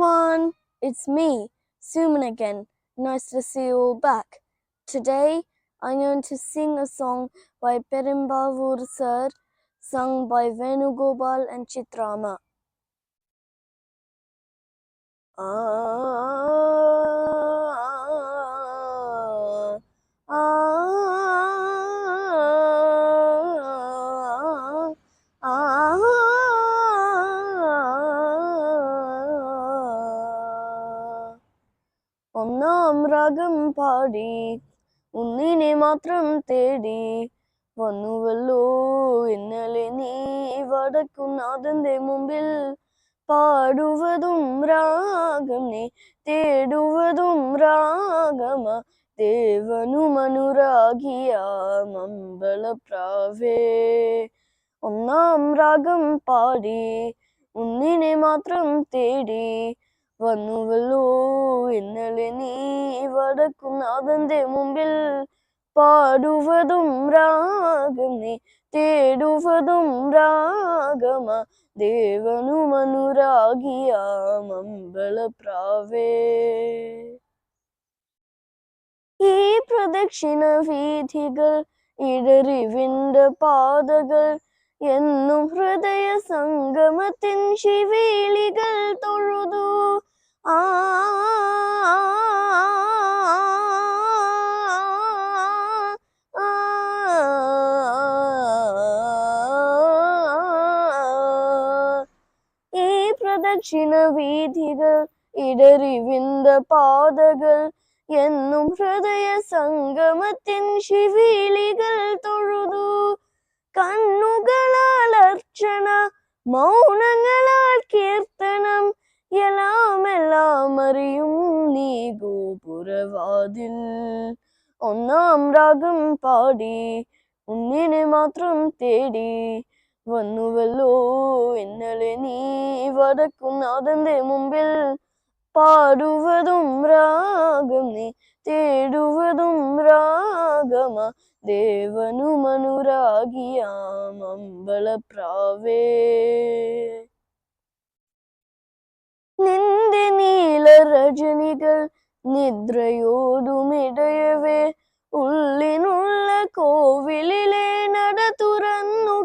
everyone, it's me, Suman again. Nice to see you all back. Today, I'm going to sing a song by Perumbavoor Sir, sung by Venugopal and Chitrama. Ah. രാഗം പാടി ഒന്നിനെ മാത്രം തേടി വന്നുവല്ലോ. ഇന്നലെ നീ വടക്കുന്നാഥന്റെ മുമ്പിൽ പാടുവതും രാഗം നീ തേടുവതും രാഗമ. ദേവനുമനുരാഗിയ മമ്പളപ്രാവേ ഒന്നാം രാഗം പാടി ഒന്നിനെ മാത്രം തേടി വന്നുവല്ലോ. ഇന്നലെ നീ വടക്കുന്നാഥന്റെ മുമ്പിൽ പാടുവതും രാഗം നീ തേടുവതും രാഗമ. ദേവനുമനുരാഗിയ മമ്പളപ്രാവേ ഈ പ്രദക്ഷിണ വീഥികൾ ഇടറിവിന്റെ പാതകൾ എന്നും ഹൃദയ സംഗമത്തിൻ ശിവേളികൾ പ്രദക്ഷിണ വീഥികൾ ഇടറിവിന്ത പാതകൾ എന്നും ഹൃദയ സംഗമത്തിൻ ശിവീലികൾ തൊഴുതു. കണ്ണുകളാൽ അർച്ചന മൗനങ്ങളാൽ കീർത്തനം എല്ലാം എല്ലാം അറിയും നീ ഗോപുരവാതിൽ. ഒന്നാം രാഗം പാടി ഒന്നിനെ മാത്രം തേടി വന്നുവല്ലോ ഇന്നലെ നീ വടക്കുന്നാഥന്റെ മുമ്പിൽ പാടുവതും രാഗം നീ തേടുവതും രാഗമ. ദേവനുമനുരാഗിയാം അമ്പളപ്രാവേ നിന്റെ നീല രജനികൾ നിദ്രയോടുമിടയവേ. ഉള്ളിനുള്ള കോവിലിലെ നട തുറന്നു.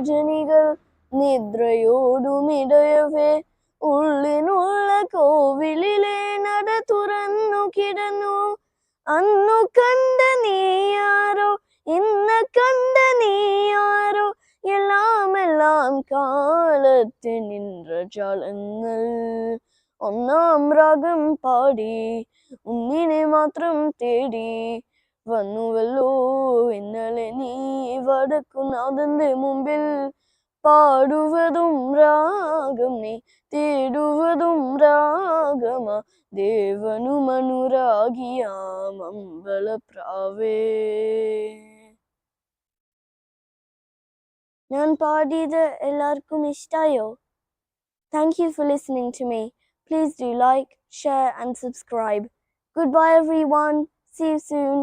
രജനികൾ നിദ്രയോടുമിടയവേ. ഉള്ളിനുള്ള കോവിലിലെ നട തുറന്നു കിടന്നു. അന്നു കണ്ട നീയാരോ? ഇന്ന് കണ്ട നീയാരോ? എല്ലാം എല്ലാം കാലത്ത് നിன்றജാലങ്ങൾ ഒന്നാം രാഗം പാടി ഒന്നിനെ മാത്രം തേടി വന്നുവല്ലോ ഇന്നലെ നീ വടക്കുന്നാഥന്റെ മുമ്പിൽ പാടുവതും രാഗം നീ തേടുവതും രാഗമ ദേവനുമനുരാഗിയാം അമ്പളപ്രാവേ ഞാൻ പാടിയത് എല്ലാവർക്കും ഇഷ്ടായോ thank you for listening to me please do like share and subscribe goodbye everyone see you soon